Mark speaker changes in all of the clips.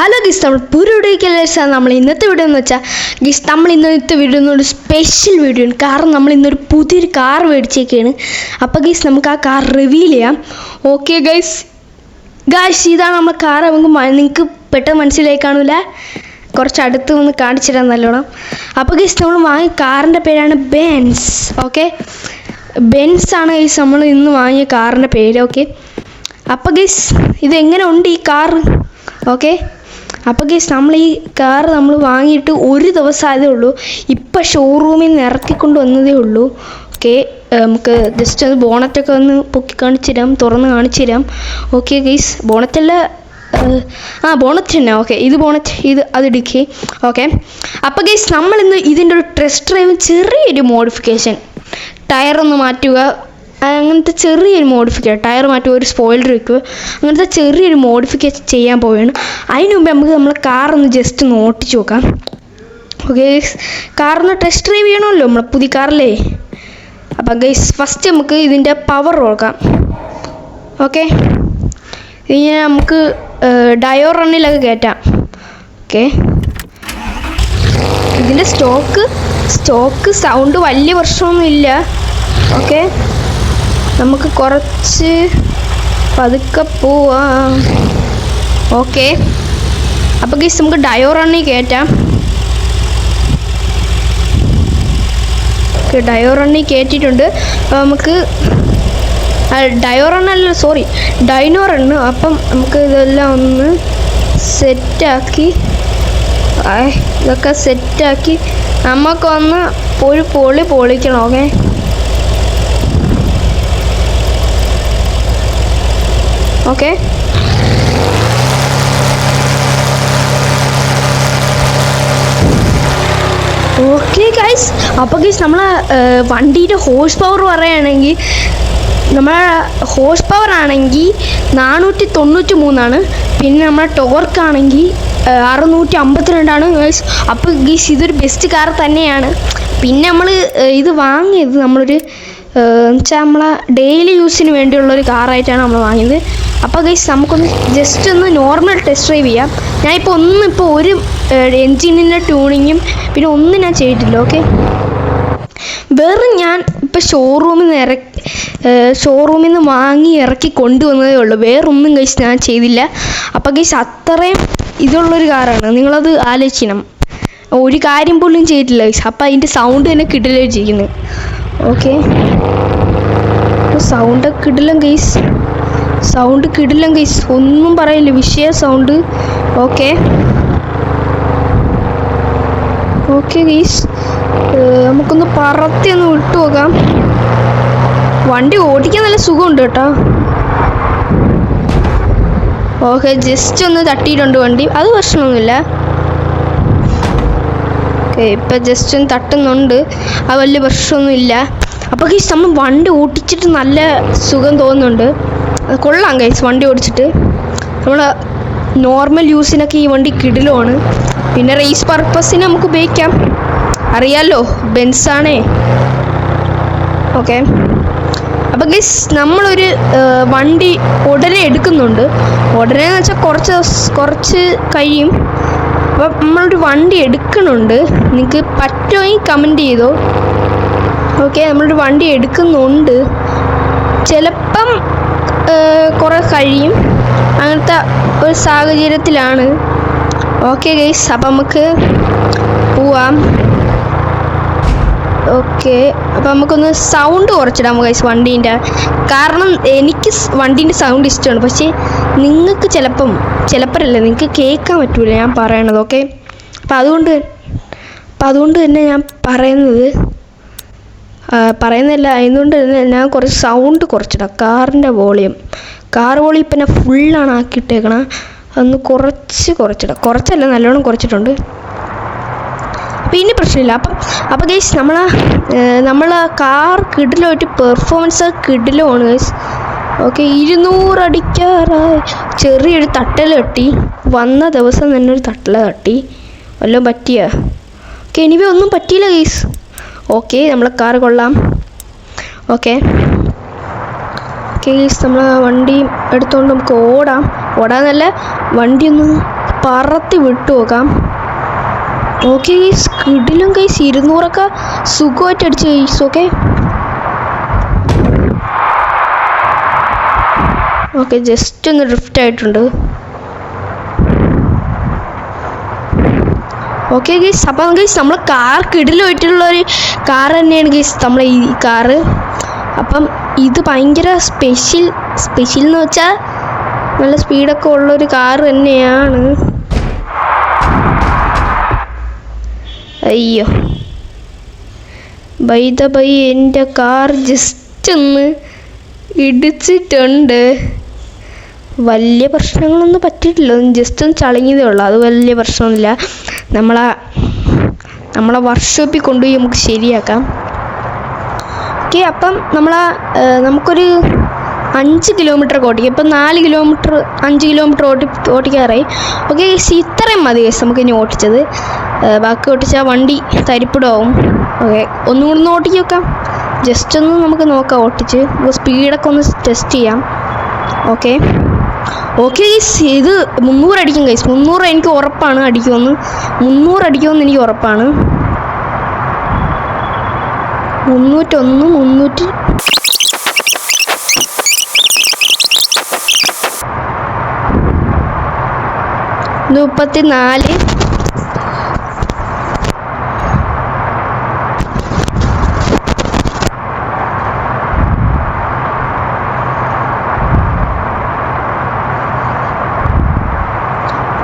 Speaker 1: Hello ഗിസ് നമ്മൾ പുരുടേക്കലേഴ്സാണ് നമ്മൾ ഇന്നത്തെ വീഡിയോ എന്ന് വെച്ചാൽ ഗിസ് നമ്മൾ ഇന്നത്തെ വീഡിയോ ഒരു സ്പെഷ്യൽ വീഡിയോ ആണ്. കാരണം നമ്മൾ ഇന്നൊരു പുതിയൊരു കാർ മേടിച്ചേക്കാണ്. അപ്പോൾ ഗൈസ് നമുക്ക് ആ കാർ റിവീൽ ചെയ്യാം. ഓക്കെ ഗൈസ് ഗൈസ് ഇതാണ് നമ്മൾ കാർ നമുക്ക് നിങ്ങൾക്ക് പെട്ടെന്ന് മനസ്സിലായി കാണൂല. കുറച്ച് അടുത്ത് ഒന്ന് കാണിച്ചു തരാൻ നല്ലോണം. അപ്പോൾ ഗൈസ് നമ്മൾ വാങ്ങിയ കാറിന്റെ പേരാണ് ബെൻസ് ഓക്കെ ബെൻസ് ആണ് ഗൈസ് നമ്മൾ ഇന്ന് വാങ്ങിയ കാറിന്റെ പേര്. ഓക്കെ അപ്പോൾ ഗൈസ് ഇതെങ്ങനെ ഉണ്ട് ഈ കാർ ഓക്കെ അപ്പോൾ ഗൈസ് നമ്മൾ ഈ കാർ നമ്മൾ വാങ്ങിയിട്ട് ഒരു ദിവസം ഉള്ളൂ. ഇപ്പം ഷോറൂമിൽ നിന്ന് ഇറക്കിക്കൊണ്ട് വന്നതേ ഉള്ളൂ. ഓക്കെ നമുക്ക് ജസ്റ്റ് ഒന്ന് ബോണറ്റൊക്കെ ഒന്ന് പൊക്കി കാണിച്ചു തരാം തുറന്ന് കാണിച്ചു തരാം ഓക്കെ ഗൈസ് ബോണറ്റല്ല ആ ബോണറ്റ് തന്നെ. ഓക്കെ ഇത് ബോണറ്റ് ഇത് അത് ഇടുക്കി ഓക്കെ അപ്പോൾ ഗൈസ് നമ്മളിന്ന് ഇതിന്റെ ഒരു ടെസ്റ്റ് ഡ്രൈവ് ചെറിയൊരു മോഡിഫിക്കേഷൻ ടയറൊന്ന് മാറ്റുക. അങ്ങനത്തെ ചെറിയൊരു മോഡിഫിക്കേഷൻ ടയർ മാറ്റി ഒരു സ്പോയിലർ വെക്കുക അങ്ങനത്തെ ചെറിയൊരു മോഡിഫിക്കേഷൻ ചെയ്യാൻ പോവുകയാണ്. അതിന് മുമ്പ് നമുക്ക് നമ്മളെ കാർ ഒന്ന് ജസ്റ്റ് ഒന്ന് ഓട്ടിച്ച് നോക്കാം. ഓക്കെ കാറിന് ടെസ്റ്റ് ഡ്രൈവ് ചെയ്യണമല്ലോ നമ്മളെ പുതിയ കാറല്ലേ അപ്പം ഗൈസ് ഫസ്റ്റ് നമുക്ക് ഇതിന്റെ പവർ നോക്കാം ഓക്കെ ഇനി നമുക്ക് ഡയോ റണ്ണിലൊക്കെ കയറ്റാം ഓക്കെ ഇതിന്റെ സ്റ്റോക്ക് സ്റ്റോക്ക് സൗണ്ട് വലിയ പ്രശ്നമൊന്നുമില്ല. ഓക്കെ നമുക്ക് കുറച്ച് പതുക്കെ പോവാം. ഓക്കെ. അപ്പോൾ ഗീസ് നമുക്ക് ഡയോ റണ്ണി കയറ്റാം. ഓക്കെ ഡയോ റണ്ണി കയറ്റിയിട്ടുണ്ട്. അപ്പോൾ നമുക്ക് ഡയോ റണ്ണല്ല സോറി ഡൈനോ റണ്ണ് അപ്പം നമുക്ക് ഇതെല്ലാം ഒന്ന് സെറ്റാക്കി ഇതൊക്കെ സെറ്റാക്കി നമുക്കൊന്ന് ഒരു പൊളി പൊളിക്കണം ഓക്കെ? ഓക്കെ. ഓക്കെ ഗൈസ് അപ്പോൾ ഗൈസ് നമ്മളെ വണ്ടിയുടെ ഹോഴ്സ് പവർ പറയുകയാണെങ്കിൽ നമ്മളെ ഹോഴ്സ് പവർ ആണെങ്കിൽ നാനൂറ്റി തൊണ്ണൂറ്റി മൂന്നാണ് പിന്നെ നമ്മളെ ടോർക്ക് ആണെങ്കിൽ അറുന്നൂറ്റി അമ്പത്തിരണ്ടാണ് ഗൈസ് അപ്പോൾ ഗീസ് ഇതൊരു ബെസ്റ്റ് കാർ തന്നെയാണ്. പിന്നെ നമ്മൾ ഇത് വാങ്ങിയത് നമ്മളൊരു വെച്ചാൽ നമ്മളെ ഡെയിലി യൂസിന് വേണ്ടിയുള്ള ഒരു കാറായിട്ടാണ് നമ്മൾ വാങ്ങിയത്. അപ്പോൾ ഗൈസ് നമുക്കൊന്ന് ജസ്റ്റ് ഒന്ന് നോർമൽ ടെസ്റ്റ് ഡ്രൈവ് ചെയ്യാം. ഞാനിപ്പോൾ ഒന്നും ഇപ്പോൾ ഒരു എൻജിനിന്റെ ട്യൂണിങ്ങും പിന്നെ ഒന്നും ഞാൻ ചെയ്തിട്ടില്ല ഓക്കെ വെറും ഞാൻ ഇപ്പോൾ ഷോറൂമിൽ നിന്ന് ഇറക്കി ഷോറൂമിൽ നിന്ന് വാങ്ങി ഇറക്കി കൊണ്ടുവന്നതേ ഉള്ളൂ. വേറൊന്നും ഗൈസ് ഞാൻ ചെയ്തില്ല. അപ്പോൾ ഗൈസ് അത്രയും ഇതുള്ളൊരു കാറാണ് നിങ്ങളത് ആലോചിക്കണം. ഒരു കാര്യം പോലും ചെയ്തിട്ടില്ല ഗൈസ് അപ്പോൾ അതിന്റെ സൗണ്ട് തന്നെ കിട്ടില്ല ചെയ്യുന്നത് ഓക്കെ സൗണ്ടൊക്കെ കിടിലം ഗൈസ് സൗണ്ട് കിടിലം ഗൈസ് ഒന്നും പറയില്ല വിഷയ സൗണ്ട് ഓക്കെ ഓക്കെ ഗൈസ് നമുക്കൊന്ന് പറത്തി ഒന്ന് വിട്ടു നോക്കാം. വണ്ടി ഓടിക്കാൻ നല്ല സുഖമുണ്ട് കേട്ടോ. ഓക്കെ ജസ്റ്റ് ഒന്ന് തട്ടിയിട്ടുണ്ട് വണ്ടി. അത് പ്രശ്നമൊന്നുമില്ല. ഓക്കെ ഇപ്പം ജസ്റ്റ് ഒന്ന് തട്ടുന്നുണ്ട്. അത് വലിയ പ്രശ്നമൊന്നുമില്ല അപ്പോൾ ഗൈസ് നമ്മൾ വണ്ടി ഓടിച്ചിട്ട് നല്ല സുഖം തോന്നുന്നുണ്ട്. കൊള്ളാം ഗൈസ് വണ്ടി ഓടിച്ചിട്ട്. നമ്മൾ നോർമൽ യൂസിനൊക്കെ ഈ വണ്ടി കിടിലുമാണ്. പിന്നെ റേസ് പർപ്പസിന് നമുക്ക് ഉപയോഗിക്കാം. അറിയാലോ ബെൻസാണേ ഓക്കെ. അപ്പോൾ ഗൈസ് നമ്മളൊരു ആ, വണ്ടി ഉടനെ എടുക്കുന്നുണ്ട്. ഉടനെ എന്ന് വെച്ചാൽ കുറച്ച് കുറച്ച് കഴിയും. അപ്പം നമ്മളൊരു വണ്ടി എടുക്കണുണ്ട്. നിങ്ങൾക്ക് പറ്റുമെങ്കിൽ കമന്റ് ചെയ്തോ? ഓക്കെ നമ്മളൊരു വണ്ടി എടുക്കുന്നുണ്ട്. ചിലപ്പം കുറേ കഴിയും. അങ്ങനത്തെ ഒരു സാഹചര്യത്തിലാണ്. ഓക്കെ ഗൈസ് അപ്പം നമുക്ക് പോവാം. ഓക്കെ അപ്പോൾ നമുക്കൊന്ന് സൗണ്ട് കുറച്ചിടാം ഗൈസ് വണ്ടീന്റെ. കാരണം എനിക്ക് വണ്ടീന്റെ സൗണ്ട് ഇഷ്ടമാണ്. പക്ഷേ നിങ്ങൾക്ക് ചിലപ്പം ചിലപ്പോഴല്ല നിങ്ങൾക്ക് കേൾക്കാൻ പറ്റൂല ഞാൻ പറയണത് ഓക്കെ അപ്പം അതുകൊണ്ട് അപ്പം അതുകൊണ്ട് തന്നെ ഞാൻ പറയുന്നത് പറയുന്നില്ല അതുകൊണ്ട് തന്നെ ഞാൻ കുറച്ച് സൗണ്ട് കുറച്ചിടാം. കാറിന്റെ വോളിയം. കാർ വോളിയം ഇപ്പം ഞാൻ ഫുള്ളാണ് ആക്കിയിട്ടേക്കണം. അതൊന്ന് കുറച്ച് കുറച്ചിടാം. കുറച്ചല്ല നല്ലോണം കുറച്ചിട്ടുണ്ട്. പിന്നെ പ്രശ്നമില്ല. അപ്പം അപ്പോൾ ഗൈസ് നമ്മൾ നമ്മൾ കാർ കിടിലോട്ട് പെർഫോമൻസ് കിടിലുമാണ് ഗൈസ് ഓക്കെ ഇരുന്നൂറ് അടിക്കാറായി. ചെറിയൊരു തട്ടൽ തട്ടി. വന്ന ദിവസം തന്നെ ഒരു തട്ടല തട്ടി. വല്ലതും പറ്റിയ? ഓക്കെ എനിവേ ഒന്നും പറ്റിയില്ല ഗൈസ് ഓക്കെ നമ്മളെ കാർ കൊള്ളാം. ഓക്കെ ഓക്കെ ഗൈസ് നമ്മൾ വണ്ടി എടുത്തുകൊണ്ട് നമുക്ക് ഓടാം. ഓടാന്നല്ല വണ്ടി ഒന്ന് പറത്തി വിട്ടു നോക്കാം. ഓക്കെ ഗൈസ് കിടിലും ഗൈസ് ഇരുന്നൂറൊക്കെ സുഖമായിട്ട് അടിച്ച് ഗൈസ് ഓക്കെ ഓക്കെ ജസ്റ്റ് ഒന്ന് ഡ്രിഫ്റ്റ് ആയിട്ടുണ്ട്. ഓക്കെ ഗൈസ് അപ്പം ഗൈസ് നമ്മൾ കാർ കിടിലുമായിട്ടുള്ള ഒരു കാർ തന്നെയാണ് ഗൈസ് നമ്മളെ ഈ കാറ് അപ്പം ഇത് ഭയങ്കര സ്പെഷ്യൽ സ്പെഷ്യൽ എന്ന് വെച്ചാൽ നല്ല സ്പീഡൊക്കെ ഉള്ളൊരു കാർ തന്നെയാണ്. അയ്യോ. ബൈ ദ ബൈ എന്റെ കാർ ജസ്റ്റ് ഒന്ന് ഇടിച്ചിട്ടുണ്ട്. വലിയ പ്രശ്നങ്ങളൊന്നും പറ്റിയിട്ടില്ല. ജസ്റ്റ് ഒന്ന് ചളങ്ങിയതേ ഉള്ളൂ. അത് വലിയ പ്രശ്നമൊന്നുമില്ല. നമ്മളെ നമ്മളെ വർക്ക്ഷോപ്പിൽ കൊണ്ടുപോയി നമുക്ക് ശരിയാക്കാം. ഓക്കെ അപ്പം നമ്മളെ നമുക്കൊരു അഞ്ച് കിലോമീറ്റർ ഓട്ടിക്കും ഇപ്പം നാല് കിലോമീറ്റർ അഞ്ച് കിലോമീറ്റർ ഓട്ടി ഓടിക്കാറായി. ഓക്കെ ഇത്രയും മതി നമുക്ക് ഇനി ഓടിച്ചത്. ഏ, ബാക്കി ഓട്ടിച്ചാൽ വണ്ടി തരിപ്പിടാവും. ഓക്കെ ഒന്നും കൂടെ ഒന്ന് ഓട്ടിച്ച് നോക്കാം. ജസ്റ്റ് ഒന്ന് നമുക്ക് നോക്കാം ഓട്ടിച്ച്. സ്പീഡൊക്കെ ഒന്ന് ടെസ്റ്റ് ചെയ്യാം. ഓക്കെ. ഓക്കെ ഗൈസ് ഇത് മുന്നൂറ് അടിക്കും ഗൈസ് മുന്നൂറ് എനിക്ക് ഉറപ്പാണ് അടിക്കുമെന്ന്. മുന്നൂറ് അടിക്കുമെന്ന് എനിക്ക് ഉറപ്പാണ്. മുന്നൂറ്റൊന്ന് മുന്നൂറ്റി മുപ്പത്തി നാല്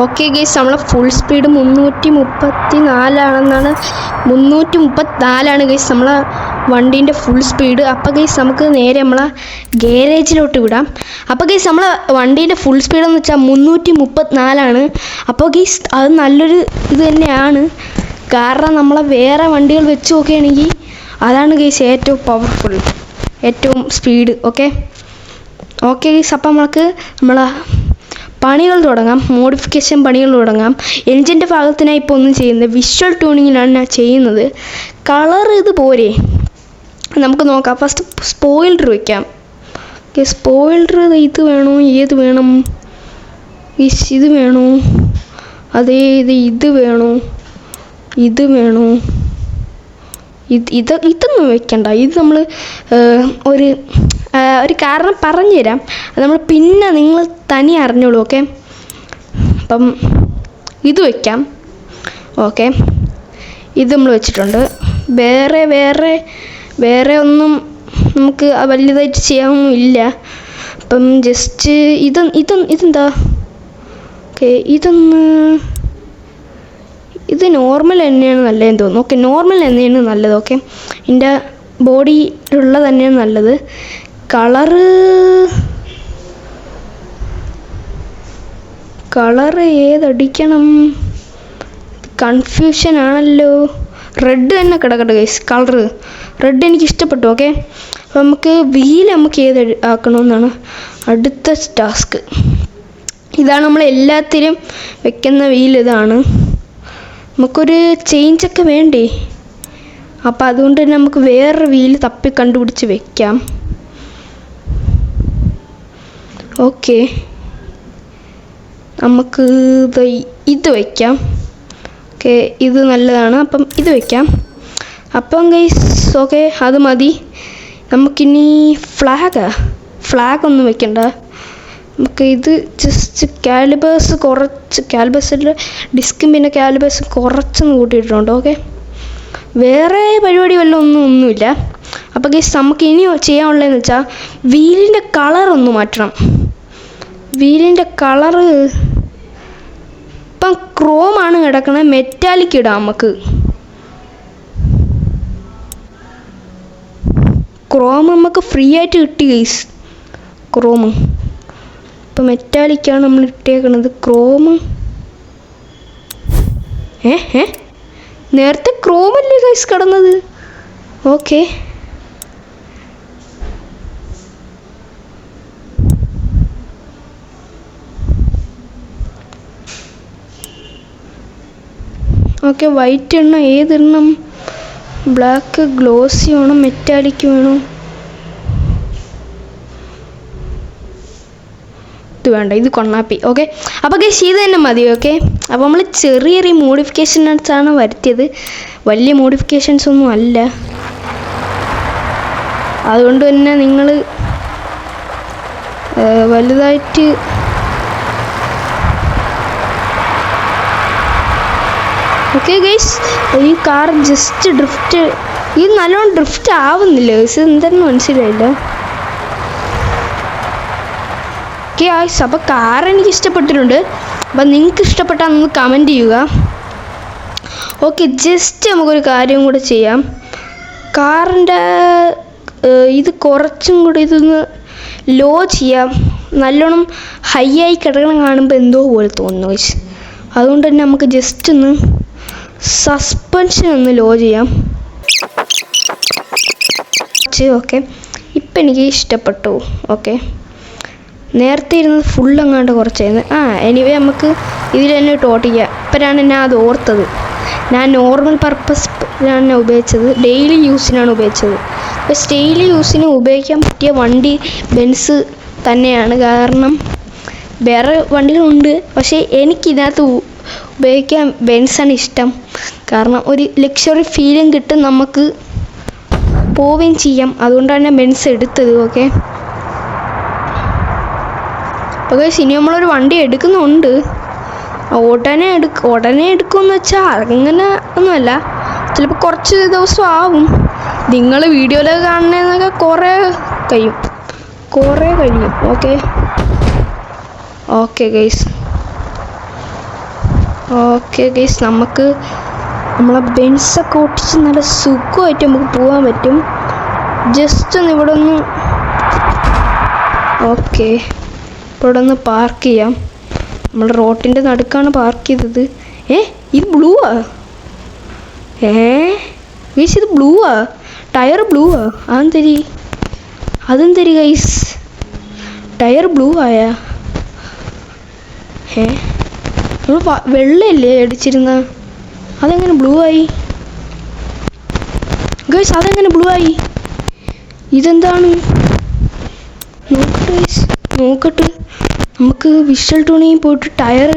Speaker 1: ഓക്കെ ഗേസ് നമ്മളെ ഫുൾ സ്പീഡ് മുന്നൂറ്റി മുപ്പത്തി നാലാണെന്നാണ് മുന്നൂറ്റി മുപ്പത്തി നാലാണ് ഗേസ് നമ്മളെ വണ്ടീന്റെ ഫുൾ സ്പീഡ് അപ്പോൾ ഗേസ് നമുക്ക് നേരെ നമ്മളെ ഗാരേജിലോട്ട് വിടാം. അപ്പോൾ ഗേസ് നമ്മളെ വണ്ടീന്റെ ഫുൾ സ്പീഡ് എന്ന് വെച്ചാൽ മുന്നൂറ്റി മുപ്പത്തിനാലാണ് അപ്പോൾ ഗേസ് അത് നല്ലൊരു ഇത് തന്നെയാണ്. കാരണം നമ്മളെ വേറെ വണ്ടികൾ വെച്ച് നോക്കുകയാണെങ്കിൽ അതാണ് ഗേസ് ഏറ്റവും പവർഫുൾ ഏറ്റവും സ്പീഡ് ഓക്കെ ഓക്കെ ഗേസ് അപ്പം നമുക്ക് നമ്മളെ പണികൾ തുടങ്ങാം മോഡിഫിക്കേഷൻ പണികൾ തുടങ്ങാം. എൻജിന്റെ ഭാഗത്തിനായി ഇപ്പോൾ ഒന്നും ചെയ്യുന്നത് വിഷ്വൽ ട്യൂണിങ്ങിലാണ് ഞാൻ ചെയ്യുന്നത്. കളർ ഇത് പോരെ? നമുക്ക് നോക്കാം. ഫസ്റ്റ് സ്പോയിൽഡർ വയ്ക്കാം ഓക്കെ സ്പോയിൽഡർ ഇത് വേണോ? ഏത് വേണം? ഇത് വേണോ? അതേ ഇത് ഇത് വേണോ? ഇത് വേണോ? ഇത് ഇത് ഇതൊന്നും വെക്കണ്ട. ഇത് നമ്മൾ ഒരു ഒരു കാരണം പറഞ്ഞു തരാം അത് നമ്മൾ പിന്നെ നിങ്ങൾ തനി അറിഞ്ഞോളൂ ഓക്കെ അപ്പം ഇത് വയ്ക്കാം ഓക്കെ ഇത് നമ്മൾ വെച്ചിട്ടുണ്ട്. വേറെ വേറെ വേറെ ഒന്നും നമുക്ക് വലുതായിട്ട് ചെയ്യാനൊന്നും ഇല്ല. അപ്പം ജസ്റ്റ് ഇത് ഇത് ഇതെന്താ? ഓക്കെ ഇതൊന്ന് ഇത് നോർമൽ തന്നെയാണ് നല്ലതെന്ന് തോന്നുന്നു. ഓക്കെ നോർമൽ തന്നെയാണ് നല്ലത് ഓക്കെ എന്റെ ബോഡിയിലുള്ള തന്നെയാണ് നല്ലത്. കളറ് കളറ് ഏതടിക്കണം? കൺഫ്യൂഷൻ ആണല്ലോ. റെഡ് തന്നെ കിടക്കട്ടെ ഗൈസ് കളറ്. റെഡ് എനിക്ക് ഇഷ്ടപ്പെട്ടു ഓക്കെ അപ്പോൾ നമുക്ക് വീൽ നമുക്ക് ഏത് ആക്കണമെന്നാണ് അടുത്ത ടാസ്ക് ഇതാണ് നമ്മൾ എല്ലാത്തിലും വെക്കുന്ന വീൽ ഇതാണ്. നമുക്കൊരു ചേഞ്ചൊക്കെ വേണ്ടേ? അപ്പം അതുകൊണ്ട് തന്നെ നമുക്ക് വേറൊരു വീൽ തപ്പി കണ്ടുപിടിച്ച് വെക്കാം. ഓക്കെ. നമുക്ക് ഇത് ഇത് വയ്ക്കാം ഓക്കെ ഇത് നല്ലതാണ്. അപ്പം ഇത് വയ്ക്കാം അപ്പം ഗൈസ് ഓക്കെ അത് മതി. നമുക്കിനി ഫ്ലാഗ് ഫ്ലാഗ് ഒന്നും വെക്കണ്ട. നമുക്ക് ഇത് ജസ്റ്റ് കാലിബേഴ്സ് കുറച്ച് കാലിബേഴ്സിൽ ഡിസ്കും പിന്നെ കാലിബേഴ്സും കുറച്ചൊന്ന് കൂട്ടിയിട്ടുണ്ട് ഓക്കെ വേറെ പരിപാടി വല്ലതും ഒന്നും ഒന്നുമില്ല. അപ്പോൾ ഗൈസ് നമുക്ക് ഇനി ചെയ്യാനുള്ളതെന്ന് വെച്ചാൽ വീലിന്റെ കളർ ഒന്ന് മാറ്റണം. വീലിന്റെ കളറ് ഇപ്പം ക്രോമാണ് കിടക്കുന്നത് മെറ്റാലിക് ഇടാം നമുക്ക്. ക്രോം നമുക്ക് ഫ്രീ ആയിട്ട് കിട്ടി ഗൈസ് ക്രോം ഇപ്പം മെറ്റാലിക്കാണ് നമ്മൾ ഇട്ടേക്കണത്. ക്രോം ഏ ഏ? നേരത്തെ ക്രോമല്ലേ ഗൈസ് കിടന്നത്? ഓക്കെ ഓക്കെ വൈറ്റ് എണ്ണ ഏതെണ്ണം? ബ്ലാക്ക് ഗ്ലോസി വേണം? മെറ്റാലിക് വേണം? ഇത് വേണ്ട ഇത് കൊണ്ണാപ്പി ഓക്കെ അപ്പോൾ ഗൈസ് ഇത് തന്നെ മതി ഓക്കെ അപ്പോൾ നമ്മൾ ചെറിയ ചെറിയ മോഡിഫിക്കേഷൻ ആണ് വരുത്തിയത്. വലിയ മോഡിഫിക്കേഷൻസ് ഒന്നും അല്ല. അതുകൊണ്ട് തന്നെ നിങ്ങൾ വലുതായിട്ട് ഓക്കെ ഗൈസ് ഈ കാർ ജസ്റ്റ് ഡ്രിഫ്റ്റ് ഇത് നല്ലോണം ഡ്രിഫ്റ്റ് ആവുന്നില്ല ഗൈസ് എന്തെന്ന് മനസ്സിലായില്ല. ഓക്കെ ആയിസ് അപ്പോൾ കാർ എനിക്ക് ഇഷ്ടപ്പെട്ടിട്ടുണ്ട്. അപ്പം നിങ്ങൾക്ക് ഇഷ്ടപ്പെട്ടാൽ ഒന്ന് കമന്റ് ചെയ്യുക. ഓക്കെ ജസ്റ്റ് നമുക്കൊരു കാര്യം കൂടെ ചെയ്യാം. കാറിന്റെ ഇത് കുറച്ചും കൂടി ഇതൊന്ന് ലോ ചെയ്യാം. നല്ലോണം ഹൈ ആയി കിടക്കണം കാണുമ്പോൾ എന്തോ പോലെ തോന്നുന്നു. അതുകൊണ്ട് തന്നെ നമുക്ക് ജസ്റ്റ് ഒന്ന് സസ്പെൻഷൻ ഒന്ന് ലോ ചെയ്യാം. ഓക്കെ ഇപ്പം എനിക്ക് ഇഷ്ടപ്പെട്ടു. ഓക്കെ നേരത്തെ ഇരുന്നത് ഫുൾ അങ്ങാണ്ട് കുറച്ചായിരുന്നു. ആ എനിവേ നമുക്ക് ഇതിൽ തന്നെ ടോട്ടിക്കുക ഇപ്പോഴാണ് ഞാൻ അത് ഓർത്തത്. ഞാൻ നോർമൽ പർപ്പസ് ഞാൻ ഉപയോഗിച്ചത്. ഡെയിലി യൂസിനാണ് ഉപയോഗിച്ചത്. പക്ഷെ ഡെയിലി യൂസിന് ഉപയോഗിക്കാൻ പറ്റിയ വണ്ടി ബെൻസ് തന്നെയാണ്. കാരണം വേറെ വണ്ടികളുണ്ട്. പക്ഷേ എനിക്കിതിനകത്ത് ഉപയോഗിക്കാൻ ബെൻസാണ് ഇഷ്ടം. കാരണം ഒരു ലക്ഷറി ഫീലും കിട്ടും നമുക്ക് പോവുകയും ചെയ്യാം. അതുകൊണ്ടാണ് ബെൻസ് എടുത്തത് ഓക്കെ ഓക്കെ ഇനി നമ്മളൊരു വണ്ടി എടുക്കുന്നുണ്ട്. ഉടനെ എടുക്ക ഉടനെ എടുക്കുമെന്ന് വെച്ചാൽ അങ്ങനെ ഒന്നുമല്ല. ചിലപ്പോൾ കുറച്ച് ദിവസം ആവും. നിങ്ങൾ വീഡിയോയിലൊക്കെ കാണുന്നതൊക്കെ കുറേ കഴിയും. കുറേ കഴിയും okay okay guys okay guys നമുക്ക് നമ്മളെ ബെൻസൊക്കെ ഓട്ടിച്ച് നല്ല സുഖമായിട്ട് നമുക്ക് പോകാൻ പറ്റും. ജസ്റ്റ് ഒന്ന് ഇവിടെ ഒന്ന് ഓക്കെ ഇവിടെ ഒന്ന് പാർക്ക് ചെയ്യാം. നമ്മൾ റോട്ടിന്റെ നടുക്കാണ് പാർക്ക് ചെയ്തത്. ഏ ഇത് ബ്ലൂ ആ? ഏ ഗൈസ് ഇത് ബ്ലൂ ആ? ടയർ ബ്ലൂ ബ്ലൂവാ അതെന്തരി? തരി ഗൈസ് ടയർ ബ്ലൂ ആയാ? ഏ? നമ്മൾ വെള്ളയല്ലേ അടിച്ചിരുന്ന? അതെങ്ങനെ ബ്ലൂ ആയി? ഗൈസ് അതെങ്ങനെ ബ്ലൂ ആയി? ഇതെന്താണ്? നോക്കട്ടെ. നോക്കട്ടെ. നമുക്ക് വിഷൽ ടൂണിൽ പോയിട്ട് ടയർ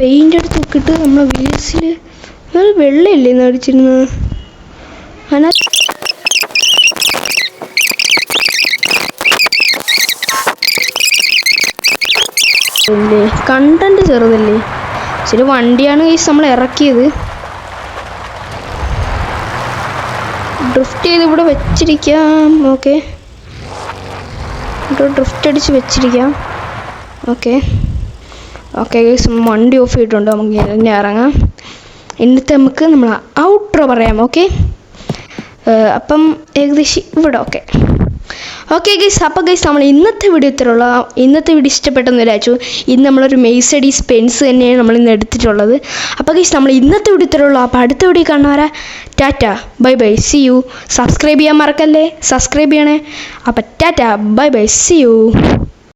Speaker 1: പെയിന്റ് എടുത്ത് നോക്കിയിട്ട് നമ്മളെ വീൽസിൽ വെള്ളയല്ലേ നടിച്ചിരുന്നത് അതിനാ അല്ലേ കണ്ടന്റ് ചെറുതല്ലേ? ശരി വണ്ടിയാണ് ഈ നമ്മൾ ഇറക്കിയത്. ഡ്രിഫ്റ്റ് ചെയ്ത് ഇവിടെ വെച്ചിരിക്കാം. ഓക്കെ ഡ്രിഫ്റ്റ് അടിച്ച് വെച്ചിരിക്കാം. ഓക്കെ ഓക്കെ വണ്ടി ഓഫ് ചെയ്തിട്ടുണ്ട്. നമുക്ക് ഇനി ഇറങ്ങാം. എന്നിട്ട് നമുക്ക് നമ്മൾ ഔട്ട്രോ പറയാം. ഓക്കെ അപ്പം ഏകദേശം ഇവിടെ. ഓക്കെ ഓക്കെ ഗൈസ് അപ്പോൾ ഗൈസ് നമ്മൾ ഇന്നത്തെ വീഡിയോ ഇത്രയുള്ള. ഇന്നത്തെ വീഡിയോ ഇഷ്ടപ്പെട്ടെന്ന് വിചാരിച്ചു. ഇന്ന് നമ്മളൊരു മെയ്സഡീസ് പെൻസ് തന്നെയാണ് നമ്മൾ ഇന്ന് എടുത്തിട്ടുള്ളത്. അപ്പോൾ ഗൈസ് നമ്മൾ ഇന്നത്തെ വീഡിയോ ഇത്രയുള്ളൂ. അപ്പോൾ അടുത്ത വീഡിയോ കാണുന്നവരെ tata bye bye see you subscribe ചെയ്യാൻ മറക്കല്ലേ? സബ്സ്ക്രൈബ് ചെയ്യണേ. അപ്പോൾ tata bye bye see you